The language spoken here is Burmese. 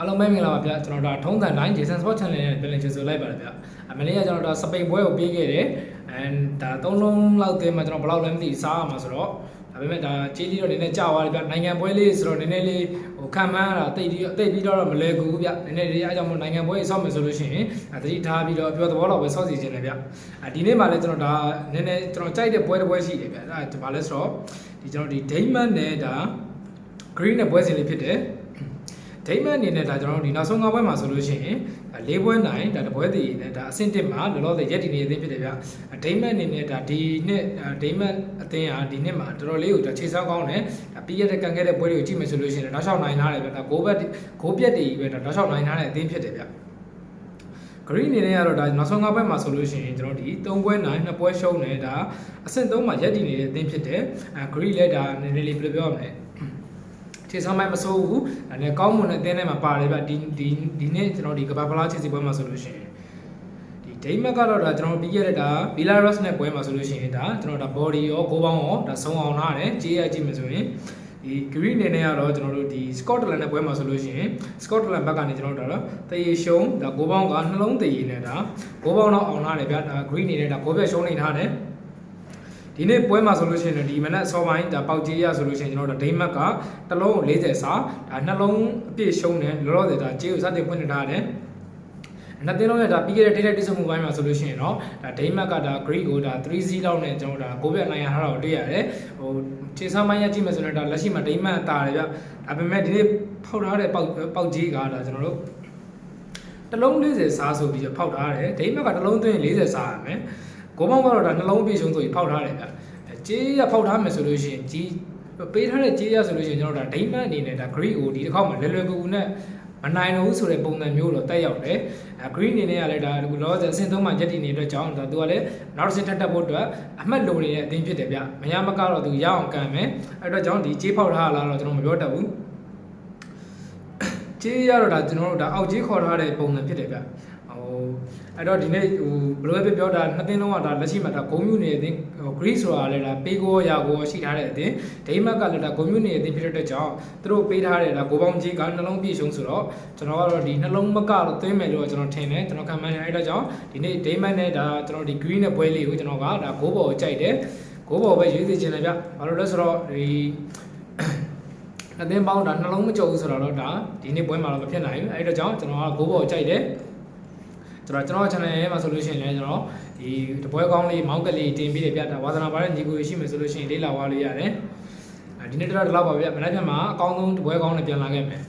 အားလုံးပဲမင်္ဂလာပါဗျကျွန်တော်တို့ထုံးစံတိုင်း Jason Sport Channel နဲ့ပြန်လည်ကြိုဆိုလိုက်ပါတယ်ဗျအမလေးကကျွန်တော်တို့စပိန်ပွဲကိုပြေးခဲ့တယ် and ဒါသုံးလုံးလောက်တည်းမှာကျွန်တော်ဘယ်လောက်လဲမသိစားရမှာဆိုတော့ဒါပေမဲ့ဒါကြီးလေးတော့နည်းနည်းကြာသွားတယ်ဗျနိုင်ငံပွဲလေးဆိုတော့နည်းနည်းလေးဟိုခံမှန်းရတာတိတ်ပြီးတိတ်ပြီးတော့မလဲကူဘူးဗျနည်းနည်းလေးအားကြောင့်မို့နိုင်ငံပွဲဆောက်မယ်ဆိုလို့ရှိရင်ဒါတတိထားပြီးတော့ပြောသဘောတော့ပဲဆောက်စီခြင်းတယ်ဗျအဲဒီနေ့မှလည်းကျွန်တော်ဒါနည်းနည်းကျွန်တော်ကြိုက်တဲ့ပွဲတစ်ပွဲရှိတယ်ဗျအဲဒါဘာလဲဆိုတော့ဒီကျွန်တော်ဒီ Dayman နဲ့ဒါ green နဲ့ပွဲစဉ်လေးဖြစ်တယ် ဒိမန်အနေနဲ့ဒါကျွန်တော်တို့ဒီနောက်ဆုံး၅ပွဲမှာဆိုလို့ရှိရင်၄ပွဲနိုင်ဒါတပွဲတည်နဲ့ဒါအဆင့်1မှာလောလောဆယ်ရက်တည်နေအသင်းဖြစ်တယ်ဗျဒိမန်အနေနဲ့ဒါဒီနှစ်ဒိမန်အသင်းဟာဒီနှစ်မှာတော်တော်လေးကိုဒါခြေစောင်းကောင်းတယ်ဒါပြီးရတဲ့ကန်ခဲ့တဲ့ပွဲတွေကိုကြည့်မယ်ဆိုလို့ရှိရင်တောက်လျှောက်နိုင်ထားတယ်ဗျဒါဂိုးဘက်ဂိုးပြက်တည်ပဲဒါတောက်လျှောက်နိုင်ထားတဲ့အသင်းဖြစ်တယ်ဗျ green အနေနဲ့ကတော့ဒါနောက်ဆုံး၅ပွဲမှာဆိုလို့ရှိရင်ကျွန်တော်ဒီ၃ပွဲနိုင်၂ပွဲရှုံးတယ်ဒါအဆင့်၃မှာရက်တည်နေတဲ့အသင်းဖြစ်တယ်အဲ green လည်းဒါနည်းနည်းလေးဘယ်လိုပြောရမလဲ ခြေဆောင်မိုင်းမစိုးဘူးအဲနဲ့ကောင်းမွန်တဲ့အသင်းထဲမှာပါတယ်ဗျဒီဒီဒီနေ့ကျွန်တော်ဒီကဘာဖလားခြေစီပွဲမှာဆိုလို့ရှိရင်ဒီဒိမက်ကတော့ဒါကျွန်တော်ပြီးခဲ့တဲ့ဒါဘီလာရော့စ်နဲ့ပွဲမှာဆိုလို့ရှိရင်ဒါကျွန်တော်ဒါ body ရောကိုပေါင်းရောဒါဆုံးအောင်ထားတယ်ကြေးရကြည့်မယ်ဆိုရင်ဒီ green အနေနဲ့ကတော့ကျွန်တော်တို့ဒီ Scotland နဲ့ပွဲမှာဆိုလို့ရှိရင် Scotland ဘက်ကနေကျွန်တော်တို့ဒါတော့တရေရှုံးဒါကိုပေါင်းကနှလုံးတရေနဲ့ဒါကိုပေါင်းတော့အောင်ထားတယ်ဗျဒါ green အနေနဲ့ဒါကိုပြက်ရှုံးနေထားတယ် ဒီနေ့ပွဲမှာဆိုလို့ရှိရင်တော့ဒီမနက်စောပိုင်းဒါပေါက်ကြီးရဆိုလို့ရှိရင်ကျွန်တော်တို့ဒိမက်ကတစ်လုံးကို40စာဒါနှလုံးအပြည့်ရှုံးတယ်လောလောဆယ်ဒါကြေးကိုစတင်ဖွင့်နေထားတယ်နှစ်သိန်းလုံးရဲ့ဒါပြီးခဲ့တဲ့ data တိစုမှုပိုင်းမှာဆိုလို့ရှိရင်တော့ဒါဒိမက်ကဒါ Greek ကိုဒါ3-0လောက်နဲ့ကျွန်တော်ဒါကိုပြတ်နိုင်ရထားတာကိုတွေ့ရတယ်ဟိုခြေဆမ်းပိုင်းရကြည့်မယ်ဆိုရင်ဒါလက်ရှိမှာဒိမက်တာတယ်ဗျဒါပေမဲ့ဒီနေ့ဖောက်ထားတဲ့ပေါက်ပေါက်ကြီးကဒါကျွန်တော်တို့တစ်လုံး40စားဆိုပြီးတော့ဖောက်ထားတယ်ဒိမက်ကတစ်လုံးသွင်း40စားရမယ် ကိုပေါင်းကတော့ဒါနှလုံးပြည့်ရှုံးဆိုပြီးဖောက်ထားတယ်ဗျကြေးရဖောက်ထားမယ်ဆိုလို့ရှိရင်ကြီးပေးထားတဲ့ကြေးရဆိုလို့ရှိရင်ကျွန်တော်တို့ဒါဒိမက်အနေနဲ့ဒါ Greek ကိုဒီတစ်ခေါက်မှာလွယ်လွယ်ကူကူနဲ့မနိုင်တော့ဘူးဆိုတဲ့ပုံစံမျိုးတော့တက်ရောက်တယ်အဲ green အနေနဲ့ကလည်းဒါလောဆယ်အဆင့်သုံးမှာရက်တည်နေတဲ့အတွက်ကြောင့်ဒါသူကလည်းနောက်တစ်ဆင့်ထပ်တက်ဖို့အတွက်အမှတ်လိုနေတဲ့အသင်းဖြစ်တယ်ဗျမရမကတော့သူရအောင်ကန်မယ်အဲ့တော့ကြောင့်ဒီကြေးဖောက်ထားလားတော့ကျွန်တော်မပြောတတ်ဘူး ကြေးရတော့ဒါကျွန်တော်တို့ဒါအောက်ကြေးခေါ်ထားတဲ့ပုံစံဖြစ်တယ်ဗျဟိုအဲ့တော့ဒီနေ့ဟိုဘယ်လိုပဲပြောတာနှစ်သိန်းလုံးကဒါလက်ရှိမှာဒါဂုံမြူနေတဲ့အသင်းဟို greece ဆိုတာလည်းဒါပေးကိုရာကိုရှိထားတဲ့အသင်းဒိမက်ကလည်းဒါဂုံမြူနေတဲ့အသင်းဖြစ်တဲ့အတွက်ကြောင့်သူတို့ပေးထားတဲ့ဒါဂိုပေါင်းကြီးကနှလုံးပြည့်စုံဆိုတော့ကျွန်တော်ကတော့ဒီနှလုံးမကတော့သွင်းမယ်လို့ကျွန်တော်ထင်တယ်ကျွန်တော်ခံမှန်းတယ်အဲ့တော့ကြောင့်ဒီနေ့ဒိမက်နဲ့ဒါကျွန်တော်ဒီ green နဲ့ပွဲလေးကိုကျွန်တော်ကဒါဂိုးဘော်ကိုကြိုက်တယ်ဂိုးဘော်ပဲရွေးစီခြင်းတယ်ဗျဘာလို့လဲဆိုတော့ဒီ အသင်းပေါင်းဒါနှလုံးမကြုံဘူးဆိုတော့ဒါဒီနေ့ပွဲမှာတော့မဖြစ်နိုင်ဘူးအဲ့တော့ကြောင့်ကျွန်တော်ကဂိုးဘော်ကိုကြိုက်တယ်ကျွန်တော်ကျွန်တော် channel ရဲ့မှာဆိုလို့ရှိရင်လည်းကျွန်တော်ဒီတပွဲကောင်းလေးမောင်းကလေးတင်ပြီးတယ်ပြတာဝါသနာပါတဲ့ညီကိုရှိမယ်ဆိုလို့ရှိရင်လေးလာဝါလေးရတယ်အဲဒီနေ့တော့ဒီလောက်ပါဗျမနေ့ကမှအကောင်းဆုံးတပွဲကောင်းနဲ့ပြန်လာခဲ့မယ်